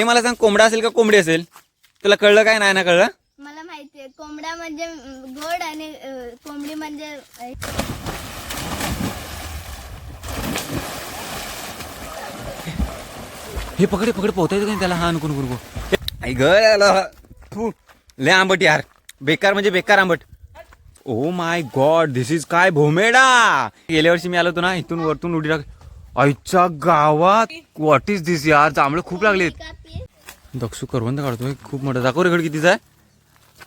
हे मला सांग कोंबडा असेल का कोंबडी असेल? तुला कळलं काय? नाही ना कळलं? मला माहितीये कोंबडा म्हणजे गोड आणि कोंबडी म्हणजे हे पकडे पकड पोहता येतं का नाही त्याला? हा नको नको नको. आई ग लय आंबट यार. बेकार म्हणजे बेकार आंबट. Oh my god this is काय भोमेडा? गेल्या वर्षी मी आलो होतो ना इथून वरतून उडी टाक आईच्या गावात व्हॉट इज दिस यार? जांभळे खूप लागलेत दक्षू करवंद काढतोय खूप मोठा. दाखव रेगड कितीचा आहे?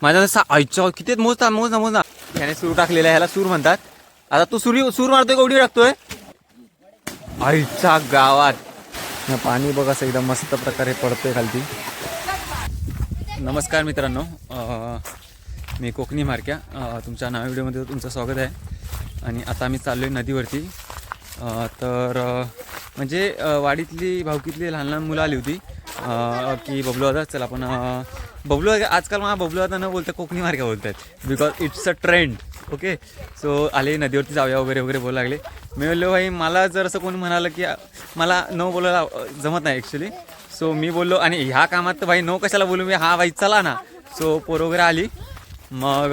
माझ्या सा आईच्या किती आहेत? मोजता मोज ना मोज ना याने सूर टाकलेला आहे ह्याला सूर म्हणतात. आता तू सुरी सूर मारतोय का उडी टाकतोय आईच्या गावात. पाणी बघ असं एकदम मस्त प्रकारे पडतोय खालती. नमस्कार मित्रांनो. अं, मी कोकणी मारक्या. अं, तुमच्या नव्या व्हिडिओमध्ये तुमचं स्वागत आहे. आणि आता आम्ही चाललो आहे नदीवरती. तर म्हणजे वाडीतली भावकीतली लहान लहान मुलं आली होती. की बबलू दादा चल आपण बबलू आजकाल मला बबलू दादा न बोलता कोकणी मार्ग बोलत आहेत because it's a trend okay so आले नदीवरती जाऊया वगैरे वगैरे बोलू लागले. मी बोललो भाई मला जर असं कोणी म्हणालं की मला न बोलायला जमत नाही ॲक्च्युली सो मी बोललो आणि ह्या कामात तर भाई नो कशाला बोलू मी? हा भाई चला ना. सो पोर वगैरे आली. मग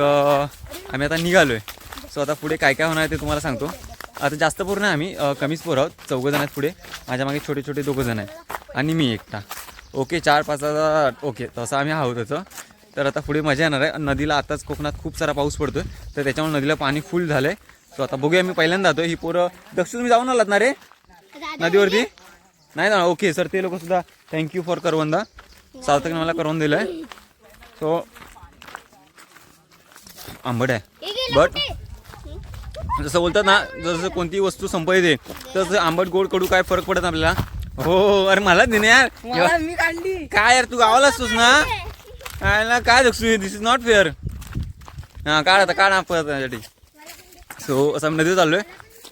आम्ही आता निघालो आहे सो आता पुढे काय काय होणार ते तुम्हाला सांगतो. आता जास्त पोरं नाही आम्ही कमीच पोरं आहोत चौघं जण आहेत पुढे. माझ्या मागे छोटे छोटे दोघं जण आहेत. आणि मी एकटा. ओके चार पाच हजार ओके तसं आम्ही आहोत त्याचं तर आता पुढे मजा येणार आहे. नदीला आताच कोकणात खूप सारा पाऊस पडतोय. तर त्याच्यामुळे नदीला पाणी फुल झालं आहे सो आता बघूया मी पहिल्यांदा जातो ही पोरं दक्ष तुम्ही जाऊन आलात ना रे? नदीवरती? नाही ना ओके सर ते लोक सुद्धा थँक्यू फॉर करवंदा. सार्थकने मला करवून दिलं आहे. सो आंबट आहे बट? जसं बोलतात ना जसं कोणती वस्तू संपयते तसं आंबट गोड कडू काय फरक पडत आपल्याला? हो अरे मला दे ना यार. मी काढली. काय यार तू गावाला असतोस ना? काय ना काय Dakshu this is not fair हां काढ आता काढ आपण त्यासाठी सो असं आम्ही नदीत चाललोय.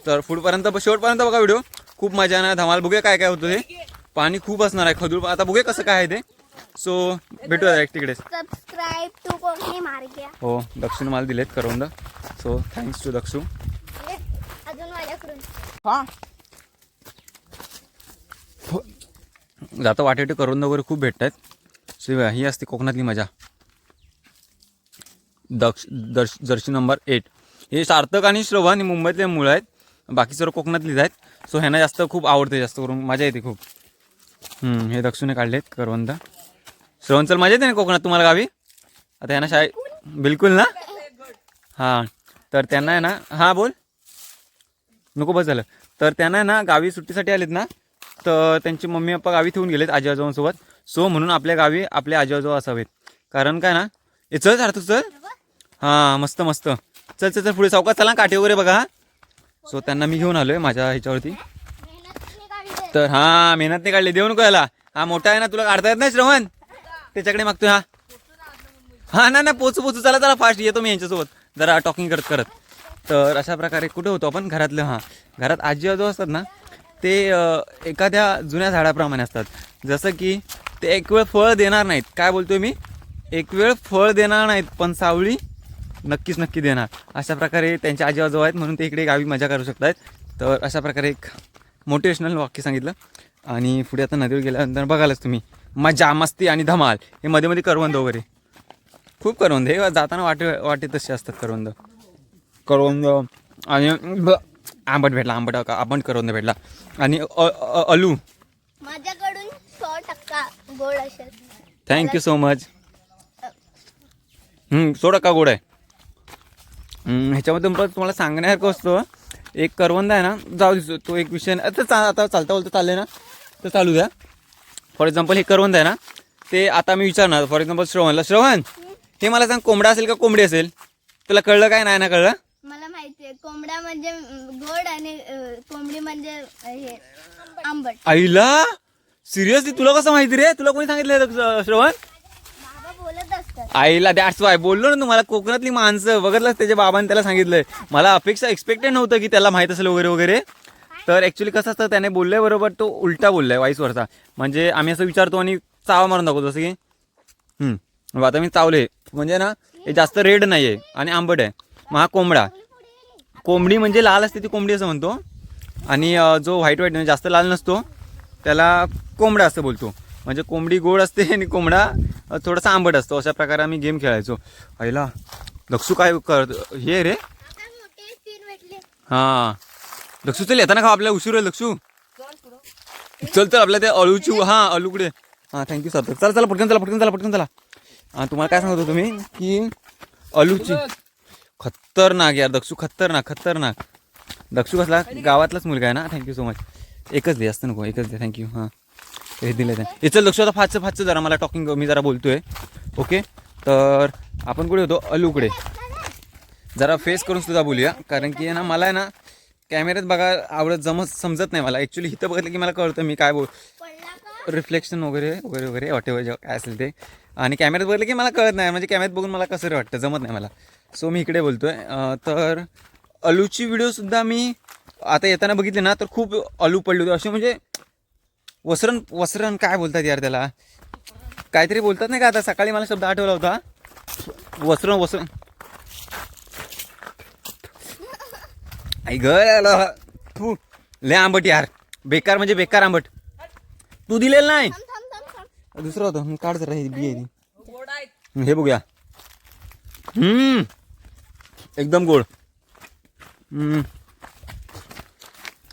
तर पुढपर्यंत शेवटपर्यंत बघा व्हिडिओ खूप मजा येणार धमाल. बघूया काय काय होतं ते पाणी खूप असणार आहे खदूळ आता बघूया कसं काय आहे ते. सो भेटूया direct तिकडेच सबस्क्राईब टू कोकणी मार्ग्या हो दक्षिण मला दिलेत करवंद सो थँक्स टू दक्षू. हे, अजून माझ्याकडून हा? जाता वाटेटे करवंद वगैरे खूप भेटतात सो ही असते कोकणातली मजा. दक्ष दर्श जर्सी नंबर एट हे सार्थक आणि श्रवण हे मुंबईतले मुलं आहेत. बाकी सर्व कोकणातलीच आहेत. सो ह्यांना जास्त खूप आवडते जास्त करून मजा येते खूप. हम्म, हे दक्षूने काढलेत करवंद श्रवण चल मजा येते ना कोकणात तुम्हाला गावी? आता ह्यांना शाळे बिलकुल ना? हां. तर त्यांना आहे ना हां बोल. नको बस झालं. तर त्यांना ना गावी सुट्टीसाठी आलेत ना तर त्यांची मम्मी पप्पा गावी ठेवून गेलेत आजी आजोबांसोबत. सो म्हणून आपल्या गावी आपले आजी आजोबा असावेत. कारण काय ना ए चल सार्थक चल. हां मस्त मस्त. चल चल चल पुढे चौकात चला काठी वगैरे बघा. सो त्यांना मी घेऊन आलो आहे माझ्या ह्याच्यावरती. तर हां मेहनत नाही काढली. देऊ नको याला. हा मोठा आहे ना तुला काढता येत नाही श्रवण? त्याच्याकडे मागतोय हा. हां ना ना पोचू पोचू. चला चला फास्ट येतो मी यांच्यासोबत. जरा टॉकिंग करत करत. तर अशा प्रकारे कुठे होतो आपण? घरातलं हां. घरात आजी आजो असतात ना ते एखाद्या जुन्या झाडाप्रमाणे असतात. जसं की ते एक वेळ फळ देणार नाहीत. काय बोलतो मी? एक वेळ फळ देणार नाहीत पण सावळी नक्कीच नक्की देणार. अशा प्रकारे त्यांचे आजी आजोबा आहेत म्हणून ते इकडे गावी मजा करू शकतात तर अशा प्रकारे एक मोटिवेशनल वाक्य सांगितलं. आणि पुढे आता नदीवर गेल्यानंतर बघालच तुम्ही. मजा मस्ती आणि धमाल हे मध्ये मध्ये करवंद वगैरे. खूप करवंद. हे जाताना वाटे वाटे तसे असतात करवंद. करवंद आणि आंबट भेटला आंबट आंबट करवंद भेटला. आणि अलू माझ्याकडून सो टक्का गोड असेल. थँक्यू सो मच सो टक्का गोड आहे. ह्याच्यामध्ये पण तुम्हाला सांगण्यासारखं असतं एक करवंद आहे ना जाऊ दिसतो तो एक विषय आता चा- आता चालता बोलता चाललंय ना तर चालू द्या. फॉर एक्झाम्पल हे करवंद आहे ना ते आता मी विचारणार फॉर एक्झाम्पल श्रवणला श्रवण हे मला सांग कोंबडा असेल का कोंबडी असेल? तुला कळलं काय नाही ना कळलं? माहितीये कोंबडा म्हणजे गोड आणि कोंबडी म्हणजे हे आंबट. आईला? सिरियसली तुला कसं माहिती रे? तुला कोणी सांगितलं श्रवण? बाबा बोलत असतात. आईला दॅट्स वाय बोललो ना तुम्हाला कोकणातली माणसं बघितलं त्याच्या बाबांनी त्याला सांगितलंय. मला अपेक्षा एक्सपेक्टेड नव्हतं की त्याला माहीत असेल वगैरे वगैरे. तर ॲक्च्युली कसं असतं त्याने बोलल्याबरोबर तो उलटा बोललाय वाईस वरचा म्हणजे आम्ही असं विचारतो आणि चावा मारून दाखवतो जसं की आता मी चावले. म्हणजे ना हे जास्त रेड नाही आहे आणि आंबट आहे. मग हा कोंबडा. कोंबडी म्हणजे लाल असते ती कोंबडी असं म्हणतो. आणि जो व्हाईट व्हाईट म्हणजे जास्त लाल नसतो त्याला कोंबडा असं बोलतो. म्हणजे कोंबडी गोड असते आणि कोंबडा थोडासा आंबट असतो. अशा प्रकारे आम्ही गेम खेळायचो. आईला दक्षू काय कर हे रे. हां. दक्षू चल येताना खा आपल्याला उशीर होईल दक्षू चल चल आपल्या ते अळूची हां अळूकडे. हां थँक्यू सर. चला चला पटकन चला पटकन चला पटकन चला. हां तुम्हाला काय सांगत होतो तुम्ही की अळूची खतरनाक यार दक्षू खतरनाक खतरनाक. दक्षू कसला? गावातलाच मुलगा आहे ना? थँक्यू सो मच एकच दे असतं नको एकच दे. थँक्यू हां. हे दिलं ते हे चल दक्षू आता फाटचं फाटचं जरा मला टॉकिंग मी जरा बोलतोय. ओके तर आपण कुठे होतो? अळूकडे जरा फेस करून सुद्धा बोलूया. कारण की ना मला आहे ना कॅमेऱ्यात बघा आवडत जमत समजत नाही मला. ॲक्च्युली इथं बघितलं की मला कळतं मी काय बोल रिफ्लेक्शन वगैरे वगैरे वगैरे वॉटेवर काय असेल ते. आणि कॅमेऱ्यात बघितलं की मला कळत नाही. म्हणजे कॅमेऱ्यात बघून मला कसं वाटतं जमत नाही मला. सो मी इकडे बोलतोय. अं, तर अलूची व्हिडिओसुद्धा मी आता येताना बघितले ना तर खूप अलू पडले होते. असे म्हणजे वसरण वसरण काय बोलतात यार त्याला? काहीतरी बोलतात नाही का आता? सकाळी मला शब्द आठवला होता. वसरण वसरण. आई घर तू लय आंबट यार. बेकार म्हणजे बेकार आंबट. तू दिलेलं नाही. दुसरं होतं. काढ जरा ही बी आहे. हे बघूया. हम्म. एकदम गोड.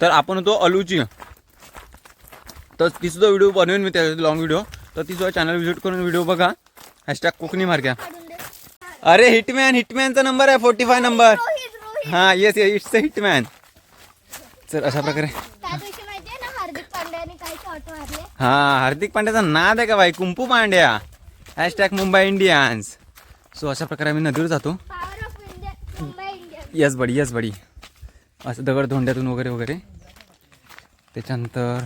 तर आपण होतो अलूची. तर ती सुद्धा व्हिडिओ बनवेन मी त्याचा लॉंग व्हिडिओ तर ती सुद्धा चॅनल व्हिजिट करून व्हिडिओ बघा. हॅशटॅग कोकणी मार्क्या अरे हिटमॅन हिटमॅनचा नंबर आहे फोर्टी फाय नंबर हां yes yes it's a hitman तर अशा प्रकारे. हा हार्दिक पांड्याचा नाद आहे का भाई? कुंपू Pandya. Hashtag Mumbai Indians so अशा प्रकारे आम्ही नदीवर जातो. Yes buddy yes buddy. असं दगड धोंड्यातून वगैरे वगैरे. त्याच्यानंतर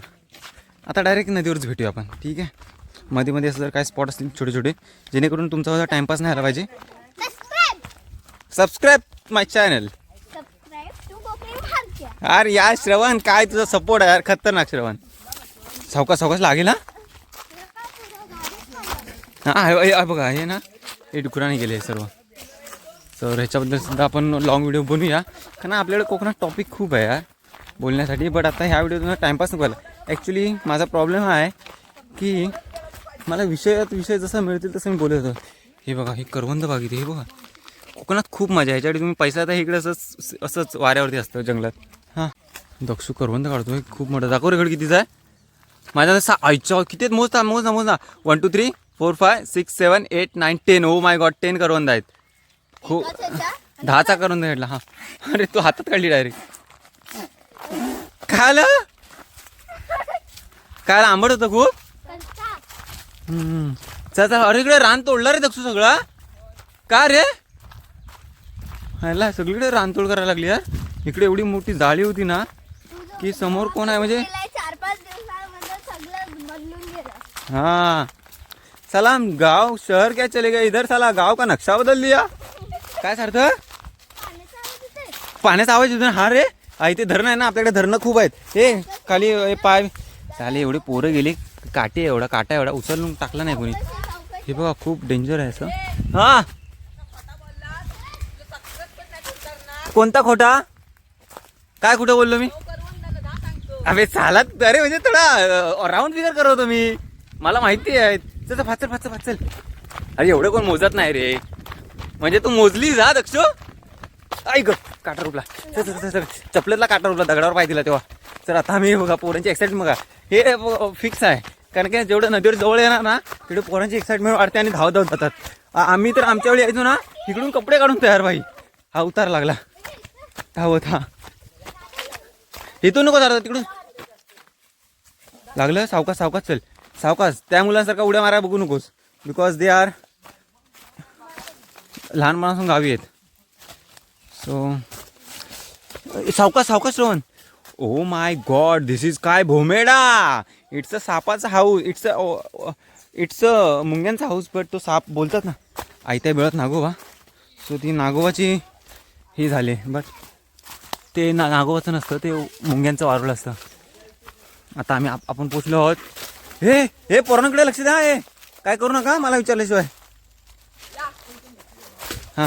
आता डायरेक्ट नदीवरच भेटूया आपण. ठीक आहे? मध्ये मध्ये असं जर काय स्पॉट असतील छोटे छोटे जेणेकरून तुमचा टाइमपास नाही आला पाहिजे. सबस्क्राईब माय चॅनल अरे यार श्रवण काय तुझा सपोर्ट आहे यार? खतरनाक श्रवण. सावकाश सावकाश लागेल हा? हा बघा हे ना हे डुकराने गेले हे सर्व. तर ह्याच्याबद्दल सुद्धा आपण लॉंग व्हिडिओ बनवूया कारण आपल्याकडे कोकणात टॉपिक खूप आहे यार. बोलण्यासाठी. बट आता ह्या व्हिडिओतून टाईमपास नको झाला. ॲक्च्युली माझा प्रॉब्लेम हा आहे की मला विषयात विषय जसा मिळतील तसं मी बोलत होतो. हे बघा हे करवंद बाग इथे हे बघा. कोकणात खूप मजा आहे. ह्याच्यासाठी तुम्ही पैसा आता इकडे असंच असंच वाऱ्यावरती असतं जंगलात. हां. दक्षू करवंद काढतो. हे खूप मोठं. दाखव रेकड कितीचा आहे. माझ्या जसा आईच्या किती मोजता मोज मोज ना one two three four five six seven eight nine ten oh my god ten करवंद आहेत. खूप अच्छा दहाचा करवंद घेतला हा. अरे तू हातात काढली डायरेक्ट काय आलं काय? आंबट होतं खूप? हम्म. चल चल अरे इकडे रान तोडलं रे दक्षू सगळं. का रे? ह्याला सगळीकडे रानतोड करायला लागली यार इकडे एवढी मोठी जाळी होती ना की समोर कोण आहे म्हणजे? हाँ. सलाम गांव शहर क्या चले गए इधर साला गांव का नक्शा बदल दिया काय सारथ पाण्याचा आवाज येतो ना हा रे. इथे धरणं आहे ना आपल्याकडे धरणं खूप आहेत. हे खाली पाय. चाले एवढे पोरं गेले. काटे एवढा काटा एवढा. उचलून टाकला नाही कोणी. हे बघा खूप डेंजर आहे असं. हा. कोणता खोटा? काय कुठं बोललो मी? अरे चालत. अरे म्हणजे थोडा राऊंड फिगर करवतो मी. मला माहिती आहे. त्याचं फाचल फाचल फाचल. अरे एवढं कोण मोजत नाही रे. म्हणजे तू मोजली जा दक्ष? ऐक काटा रुपला. चपलेतला काटा रुपला दगडावर पाय दिला तेव्हा. तर आता आम्ही बघा पोरांची एक्साइटमेंट बघा. हे फिक्स आहे. कारण की जेवढं नदीवर जवळ येणार ना तिकडे पोरांची एक्साइटमेंट वाढते आणि धाव धावत जातात. आम्ही तर आमच्या वेळी यायचो ना इकडून कपडे काढून तयार भाई हा उतार लागला. धावत हा. इथून नको जरा तिकडून. लागलं? सावकाश सावकाश चल. सावकाश त्या मुलांसारखा उड्या मारा बघू नकोस. बिकॉज दे आर लहानपणापासून गावी आहेत. सो सावकाश सावकाश Rohan. Oh my god this is काय भोमेडा? It's a सापाचा house it's a it's a मुंग्यांचा house but तो साप बोलतात ना आयत्या वेळात नागोबा. सो ती नागोबाची ही झाली बट ते ना नागोबाचं नसतं ते मुंग्यांचं वारुळ असतं. आता आम्ही आप- आपण पोचलो आहोत. हे हे पोरांकडे लक्ष द्या हे. काय करू नका मला विचारल्याशिवाय.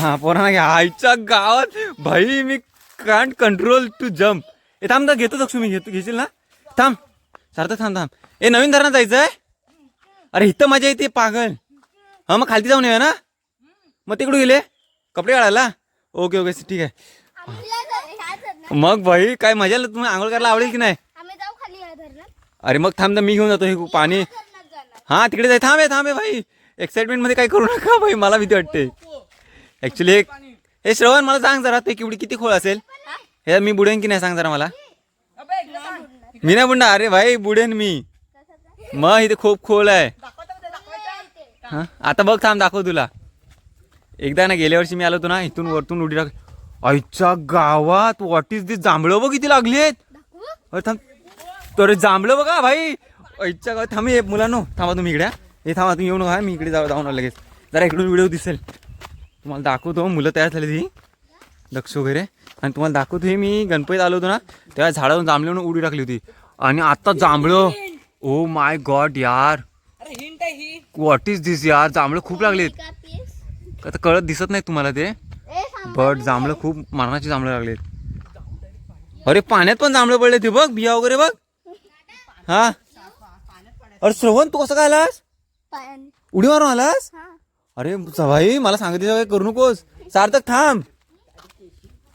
हा पोरांना घ्या आईच्या गावात भाई मी कांट कंट्रोल टू जम्प ए थांब तर घेतो दक्षू मी घेतो घेशील ना? थांब सार्थक थांब थांब. ए नवीन धरणात जायचं आहे अरे इथं मजा येते पागल. हा मग खालती जाऊन येऊया ना? मग तिकडे गेले? कपडे काढायला ओके ओके ठीक आहे. मग भाई काय मजा आलं? तुम्ही आंघोळ करायला आवडेल की नाही? अरे मग थांब ना मी घेऊन जातो हे पाणी. हा तिकडे जाय. थांब थांब भाई. एक्साइटमेंटमध्ये काय करू नका भाई. मला भीती वाटते. ऍक्च्युली एक हे श्रवण मला सांग जरा ते किवडी किती खोळ असेल? हे मी बुडेन की नाही सांग जरा मला? मी नाही बुडणार. अरे भाई बुडेन मी. मग इथे खूप खोल आहे. हां? आता बघ थांब दाखव तुला. एकदा ना गेल्या वर्षी मी आलो होतो ना इथून वरतून उडी टाक आईच्या गावात व्हॉट इज दिस जांभळं बघ किती लागली आहेत अरे थांब. तर जांभळं बघा भाई. आईच्या गावात थांब हे मुलांनो थांबा तुम्ही इकडे हे. थांबा तुम्ही येऊ नका मी इकडे जाऊ जाऊन लगेच. जरा इकडून व्हिडिओ दिसेल. तुम्हाला दाखवतो मुलं तयार झाली ती लक्ष वगैरे. आणि तुम्हाला दाखवतो हे मी गणपतीत आलो होतो ना तेव्हा झाडावरून जांभळं उडी टाकली होती. आणि आता जांभळं. ओ माय गॉड यार. अरे हिंट आहे ही. व्हॉट इज दिस यार? जांभळं खूप लागलेत. आता कळत दिसत नाही तुम्हाला ते. बट जांभळं खूप मरणाची जांभळं लागलेत. अरे पाण्यात पण जांभळं पडले ते बघ बिया वगैरे बघ. हा? अरे श्रवण तू कसं काय आलास उडी मारून आलास? हा. अरे भाई मला सांगितलं काय करू नकोस. सार्थक थांब.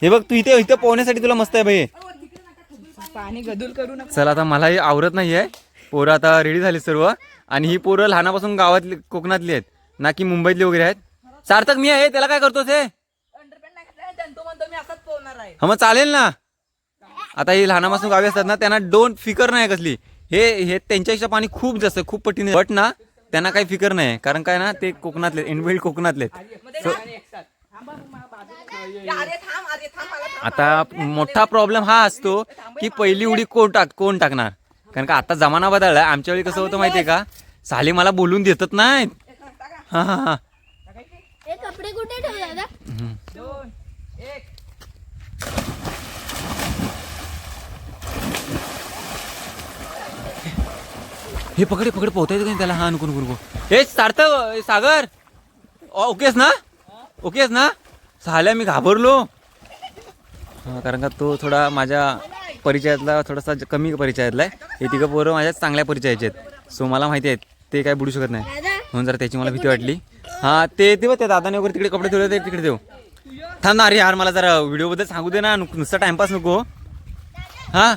हे बघ तू इथे इथे पोहण्यासाठी तुला मस्त आहे भाई पाणी गदूल करू नका. चल आता मला हे आवरत नाहीये. पोरं आता रेडी झाली सर्व. आणि ही पोरं लहानापासून गावातली कोकणातली आहेत. ना की मुंबईतली वगैरे आहेत. सार्थक मी आहे. त्याला काय करतोस हे? नाही आहे हा मग चालेल ना. आता ही लहानापासून गावी असतात ना त्यांना डोंट फिकर नाही कसली. हे हे त्यांच्यापेक्षा पाणी खूप जास्त आहे, खूप पटीने. बट ना त्यांना काही फिकर नाही कारण काय ना ते कोकणातले इनबिल्ड कोकणातले. आता मोठा प्रॉब्लेम हा असतो की पहिली उडी कोण टाक कोण टाकणार? कारण का आता जमाना बदललाय आमच्या वेळी कसं होतं माहितीये का? साले मला बोलून देतच नाहीत. हा हा हा. हे कपडे कुठे ठेवू दादा दोन एक हे पकडे पकडे पोहता येतं का नाही त्याला? हा अनुकून नको हे सार्थक ए, सागर. ओ, ओकेस ना? ओकेस ना? साल्या मी घाबरलो. हा, कारण का तो थोडा माझ्या परिचयातला थोडासा ज- कमी परिचयातला आहे. हे तिघं पोरं माझ्या चांगल्या परिचयाचे आहेत. सो मला माहिती आहेत ते काय बुडू शकत नाही. म्हणून जरा त्याची मला भीती वाटली. हा ते ते बघ त्या दादाने वगैरे तिकडे कपडे ठेवले ते तिकडे देऊ थांब ना अरे यार मला जरा व्हिडिओबद्दल सांगू दे ना. नुक- नुसता टाइमपास नको हो. हा.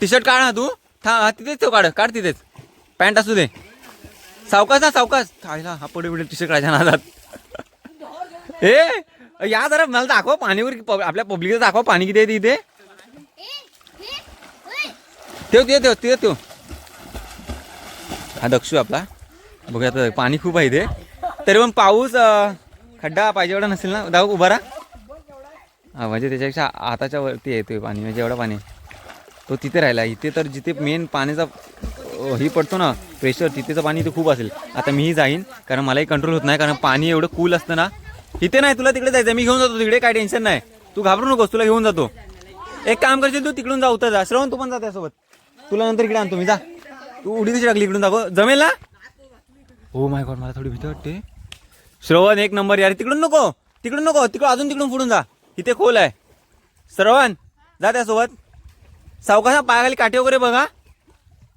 टी शर्ट काढ ना तू. था हा तिथेच ठेव काढ काढ तिथेच. पॅन्ट असू दे. सावकाश ना सावकाश. खायला हा पडे बिडे टी शर्ट काढायच्या नादात ए या जरा मला दाखवा पाणीवर पब- आपल्या पब्लिकला दाखवा पाणी किती आहे तिथे ठेव ते ठेव ते ठेव. हा दक्षू आपला. बघूया आता पाणी खूप आहे इथे. तरी पण पाऊस खड्डा पाहिजे एवढा नसेल ना? दाऊ उभा राहा. हा म्हणजे त्याच्यापेक्षा हाताच्या वरती येतोय पाणी म्हणजे एवढं पाणी तो तिथे राहिला. इथे तर जिथे मेन पाण्याचा ही पडतो ना प्रेशर तिथेचं पाणी इथे खूप असेल. आता मीही जाईन कारण मलाही कंट्रोल होत नाही कारण पाणी एवढं कूल असतं ना. इथे नाही तुला तिकडे जायचं मी घेऊन जातो तिकडे काय टेन्शन नाही. तू घाबरू नकोस तुला घेऊन जातो. एक काम करशील तू तिकडून जा उतर जा. श्रवण तू पण जा त्यासोबत. तुला नंतर इकडे आणतो मी जा. तू उडी तशी टाकली इकडून दाखव. जमेल ना? हो माय गॉड मला थोडी भीती वाटते. श्रवण एक नंबर यार. तिकडून नको तिकडून नको तिकडून अजून तिकडून पुढून जा. इथे खोल आहे. श्रवण जा त्यासोबत. सावकाश पायाखाली काठी वगैरे बघा.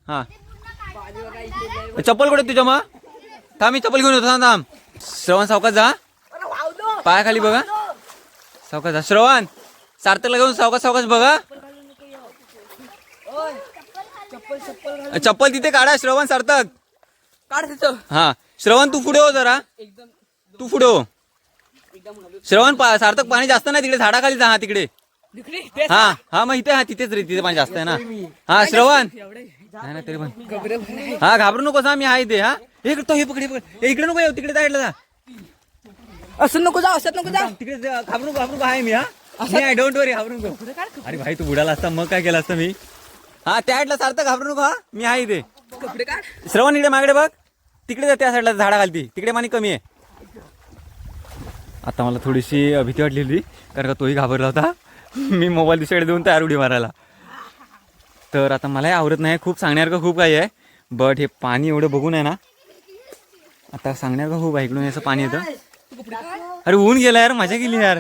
हा. चप्पल कुठे तुझ्या मग? थांब मी चप्पल घेऊन येतो. थांब थांब. श्रवण सावकाश जा. पायाखाली बघा. सावकाश जा. श्रवण सार्थकला घेऊन सावकाश सावकाश बघा. चप्पल तिथे काढा श्रवण सार्थक. काढ तिथं हा. श्रवण तू पुढे हो जरा. तू पुढे हो. श्रवण पा- सार्थक पाणी जास्त नाही तिकडे झाडाखाली जा हा तिकडे. हा हा मग इथे हा तिथेच रे तिथे पाणी जास्त आहे ना. हा श्रवण. नाही नाही तरी पण. हा घाबरू नकोस हा मी आहे इथे हा. हे इकडे तो हे पकड हे पकड. हे इकडे नको येऊ तिकडे साईडला जा. असं नको जा असं नको जा तिकडे जा, घाबरू नको घाबरू नको आहे मी हा. मी आहे डोंट वरी घाबरू नको. अरे भाई तू बुडाला असता मग काय केलं असतं मी? हा त्या साईडला सार्थक घाबरू नको हा. मी आहे इथे. कपडे काढ श्रवण इकडे मागडे बघ. तिकडे जा त्या साईडला झाडा घालती. तिकडे पाणी कमी आहे. आता मला थोडीशी भीती वाटलेली कारण का तोही घाबरला होता. मी मोबाईल दुसरीकडे देऊन तयार उडी मारायला. तर आता मलाही आवडत नाही. खूप सांगण्यासारखं खूप काही आहे. बट हे पाणी एवढं बघून आहे ना आता सांगण्यासारखं खूप आहे. इकडून याचं पाणी येतं. अरे ऊन गेलं यार मजा गेली यार.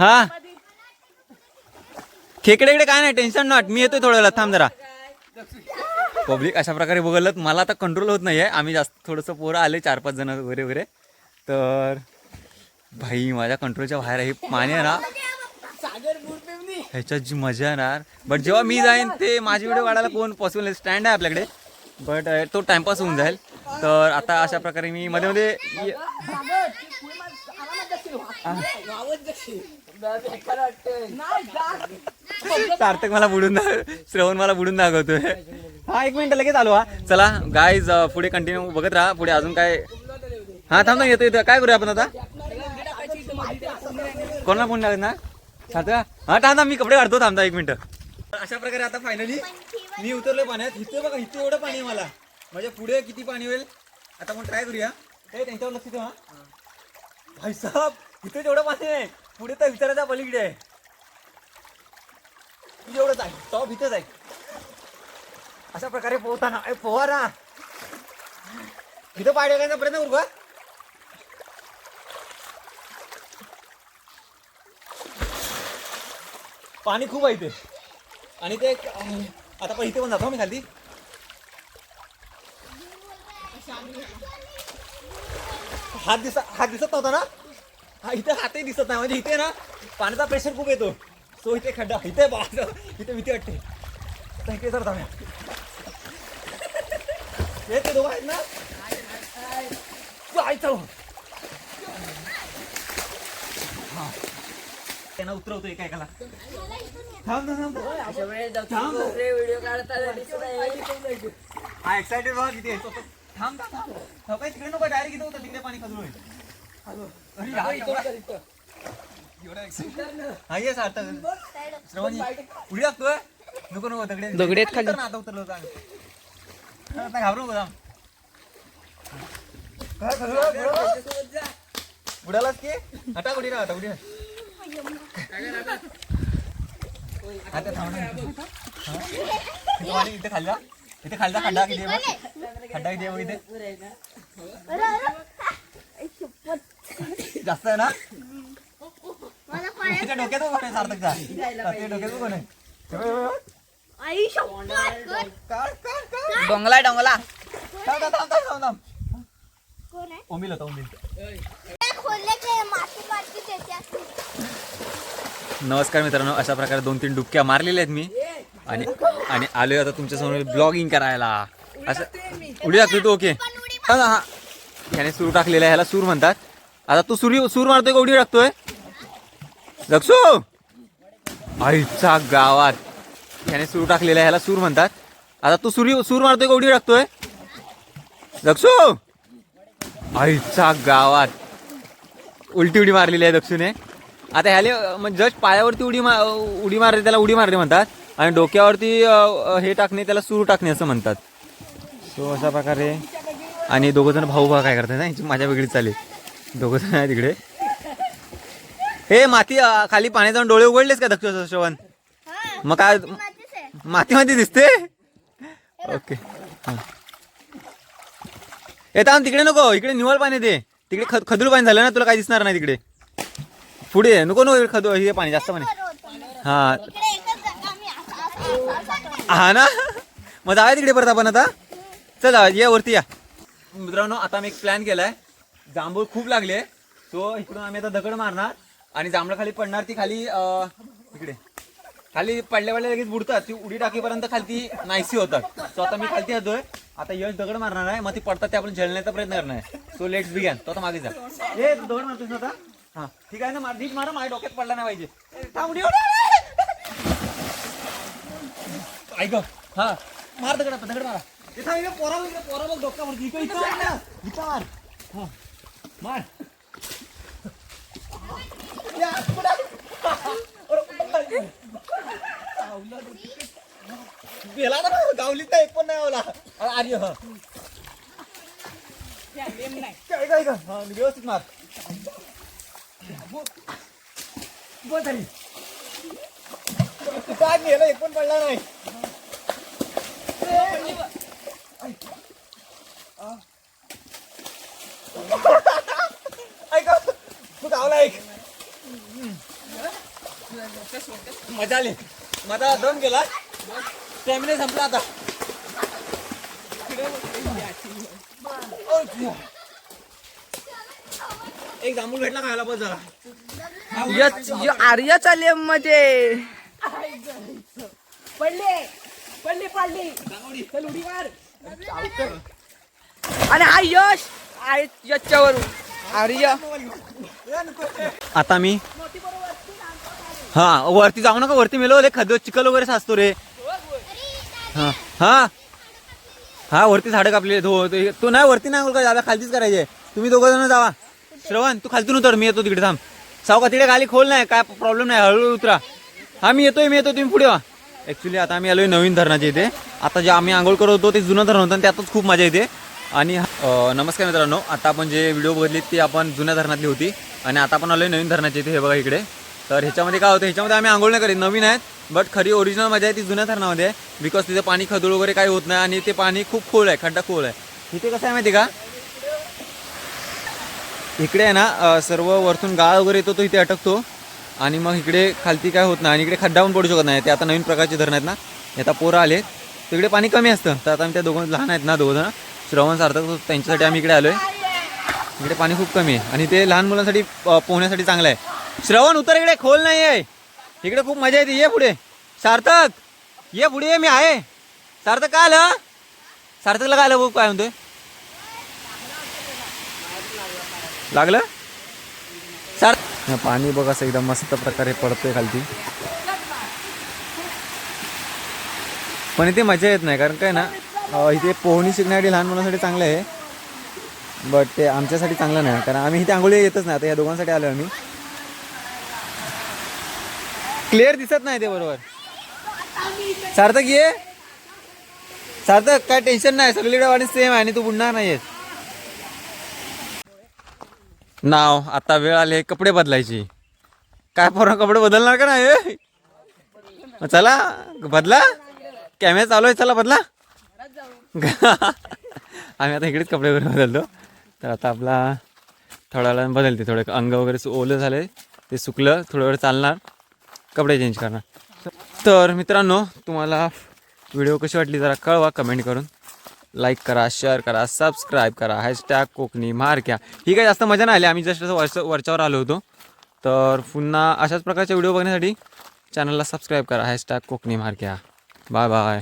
हा. खेकडेकडे काय नाही टेन्शन नॉट मी येतोय थोड्या वेळा थांब जरा. पब्लिक अशा प्रकारे बघलत. मला आता कंट्रोल होत नाही आहे आम्ही जास्त थोडंसं पोरं आले चार पाच जण वगैरे वगैरे. तर भाई माझ्या कंट्रोलच्या बाहेर आहे. हे पाणी आहे ना. ह्याच्यात जी मजा येणार बट जेव्हा मी जाईन ते माझी व्हिडिओ काढायला कोण पॉसिबल नाही. स्टँड आहे आपल्याकडे. बट तो टाइमपास होऊन जाईल. तर आता अशा प्रकारे मी मध्ये मध्ये सार्थक मला बुडून श्रवण मला बुडून दाखवतोय हा एक मिनिट लगेच आलो हा. चला गाईज पुढे कंटिन्यू बघत राहा. पुढे अजून काय हा थांब ना येतो येतो काय करूया आपण आता? कोणाला फोन लागत ना? सार्थक हा थांबा मी कपडे काढतो थांबता एक मिनिट. अशा प्रकारे आता फायनली मी उतरलोय पाण्यात. इथे बघा इथे एवढं पाणी आहे मला. म्हणजे पुढे किती पाणी होईल? आता आपण ट्राय करूया. ते त्यांच्यावर लक्ष ठेवा भाई साहेब इथे जेवढं पाणी आहे पुढे तर विचारायचा पलीकडे. आहे तू जेवढंच आहे. टॉप इथेच आहे. अशा प्रकारे पोहताना अरे पोहा ना. इथं पाय टाकायचा प्रयत्न करू का? पाणी खूप आहे ते आणि ते आता पण इथे पण जातो मी खाली. हात दिसत हात दिसत नव्हता ना? हा इथे हातही दिसत नाही म्हणजे इथे ना पाण्याचा प्रेशर खूप येतो. सो इथे खड्डा इथे बा इथे भीती वाटते. आता इथे जर जाऊया हे ते दोघं आहेत ना? जाय हा. त्यांना उतरवतो एका एकाला थांब थांब. थांब. थांब. व्हिडिओ काढता हा एक्साइटेड बघा किती थांब थांब. थांब थांब, काही तिकडे नको डायरेक्ट इथं होतं तिकडे पाणी खाजून होईल. हा, श्रवणी उडी लागतोय नको नको दगडे खाली ना, आता उतरलो होता आता घाबरू नको थांब काय की? आता उडी ना आता उडी ना. आता थांब ना. हा? इथे पाणी इथे खाल्ला इथे खड्डा किती आहे बघ? खड्डा किती आहे बघ इथे जास्त आहे ना मला पाय त्याच्या डोक्यात कोण आहे सार्थकचा त्याच्या डोक्यात कोण आहे आई शपथ काढ, काढ, काढ. डोंगला डोंगला थांब, थांब, थांब, थांब, थांब. कोण आहे ओमिल होता ओमिल ते खोलले की माती माती त्याच्यात नमस्कार मित्रांनो अशा प्रकारे दोन तीन डुबक्या मारलेल्या आहेत मी. आणि आणि आलोय आता तुमच्यासमोर ब्लॉगिंग करायला. असं उडी टाकतोय तू ओके. हा हा. ह्याने सूर टाकलेला ह्याला सूर म्हणतात. आता तू सुरी सूर मारतोय का उडी टाकतोय? लक्षू आईचा गावात. ह्याने सूर टाकलेला ह्याला सूर म्हणतात. आता तू सुरी सूर मारतोय का उडी टाकतोय? लक्षू आईचा गावात. उलटी उडी मारलेली आहे दक्षूने आता ह्याले म्हणजे जस्ट पायावरती उडी मा उडी मारली त्याला उडी मारणे म्हणतात. आणि डोक्यावरती हे टाकणे त्याला सूर टाकणे असं म्हणतात. सो अशा प्रकारे आणि दोघं जण भाऊ भाऊ काय करतात ना माझ्या वेगळी चालेल दोघं जण आहे तिकडे हे माती खाली पाण्यात जाऊन डोळे उघडलेस का दक्ष हा. मग काय आहे. मातीमध्ये दिसते? ओके. येता तिकडे नको इकडे निवळ पाणी ते तिकडे खद खदूळ पाणी झालं ना तुला काय दिसणार नाही तिकडे. पुढे नको नको खदू हे पाणी जास्त पाणी. हा. हा ना? मग जाऊया तिकडे परत आपण आता? चल या ये वरती या. मित्रांनो आता आम्ही एक प्लॅन केलाय. जांभूळ खूप लागले. सो इकडून आम्ही आता दगड मारणार आणि जांभळं खाली पडणार ती खाली इकडे. खाली पडल्या पडल्या लगेच बुडतात. ती उडी टाकीपर्यंत खालती नाहीसी होतात. सो आता मी खालती येतोय. आता यश दगड मारणार आहे. मग ती पडतात ते आपण झेलण्याचा प्रयत्न करणार आहे. सो लेट्स बिगॅन तो आता मागे जा. ए तू दगड मारतोस ना आता? हा ठीक आहे ना मार नीट मारा माझ्या डोक्यात पडला नाही पाहिजे. ऐक हा मार दगड दगड मारा इथं पोरा बघ, पोरा बघ डोक्या. इकडे इथं मार ना. इथं मार हा मार या, पुढे. अरे? गेला ना गावलीत नाही एक पण नाही आवला अरे, आर्य हा काय काय हा व्यवस्थित मार काय नेलं एक पण पडला नाही ऐक तू गावला ऐक मजा आली माझा दोन गेला स्टॅमिना संपला आता एक जांभूळ भेटला खायला बस जरा. आर्य चालले मध्ये. पडले. पडली पडली. चल उडी मार आणि हा यश आहे यशच्यावर आर्य. आता मी हा वरती जाऊ नका वरती मेलो रे खद चिखल वगैरे साचतो रे. हा हा. हा वरती झाडं कापले तो तो- तू नाही वरती नाही का खालतीच करायचे तुम्ही दोघं जण जावा. श्रवण तू खालतून उतर मी येतो तिकडे थांब. सावका तिकडे गाली खोल नाही काय प्रॉब्लेम नाही हळूहळू उतरा. हा मी येतोय मी येतो तुम्ही पुढे वा. ॲक्च्युली आता आम्ही आलोय नवीन धरणाच्या इथे. आता जे आम्ही आंघोळ करत होतो ते जुनं धरण होतं आणि त्यातच खूप मजा येते. आणि नमस्कार मित्रांनो आता आपण जे व्हिडिओ बघितली ती आपण जुन्या धरणातली होती. आणि आता आपण आलोय नवीन धरणाची इथे हे बघा इकडे. तर ह्याच्यामध्ये काय होतं ह्याच्यामध्ये आम्ही आंघोळ नाही करीत नवीन आहेत. बट खरी ओरिजिनल मजा आहे ती जुन्या धरणामध्ये आहे बिकॉज तिथे पाणी खदूळ वगैरे काही होत नाही आणि ते पाणी खूप खोल आहे खड्डा खोल आहे. इथे कसं आहे माहिती का? इकडे आहे ना सर्व वरतून गाळ वगैरे येतो तो इथे अटकतो. आणि मग इकडे खालती काय होत नाही आणि इकडे खड्डा पण पडू शकत नाही. ते आता नवीन प्रकारचे धरण आहेत ना आता पोरं आले तिकडे पाणी कमी असतं. तर आता आम्ही त्या दोघं लहान आहेत ना दोघं जण. श्रवण सार्थक त्यांच्यासाठी आम्ही इकडे आलो आहे इकडे पाणी खूप कमी आहे. आणि ते लहान मुलांसाठी पोहण्यासाठी चांगलं आहे. श्रवण उतर इकडे. खोल नाही आहे. इकडे खूप मजा येते. ये पुढे. सार्थक ये पुढे. ये मी आहे. सार्थक काय आलं? सार्थकला काय आलं बघ? काय म्हणतोय? लागलं? सर. पाणी बघ असं एकदम मस्त प्रकारे पडतोय खालती. पण इथे मजा येत नाही कारण काय ना इथे पोहणी शिकण्यासाठी लहान मुलांसाठी चांगलं आहे. बट ते आमच्यासाठी चांगलं नाही कारण आम्ही इथे आंघोळी येतच नाही आता या दोघांसाठी आलो आम्ही. क्लिअर दिसत नाही ते बरोबर. सार्थक ये. सार्थक काय टेन्शन नाही सगळीकडे वाणी सेम आहे आणि तू बुडणार नाहीयेस. नाव आता वेळ आले कपडे बदलायची. काय पोरा कपडे बदलणार का नाही चला बदला. कॅमेरा चालू आहे चला बदला. आम्ही आता इकडेच कपडे वगैरे बदलतो. तर आता आपला थोड्या वेळानं बदलते थोडे अंग वगैरे सु- ओलं झाले ते सुकलं थोडं वेळ चालणार कपडे चेंज करणार. तर मित्रांनो तुम्हाला व्हिडिओ कशी वाटली जरा कळवा कमेंट करून. लाईक करा शेअर करा सबस्क्राईब करा हॅशटॅग कोकणी मारक्या ही काही जास्त मजा नाही आली. आम्ही जस्ट असं वरच वरच्यावर आलो होतो. तर पुन्हा अशाच प्रकारचे व्हिडिओ बघण्यासाठी चॅनलला सबस्क्राईब करा हॅशटॅग कोकणी मारक्या बाय बाय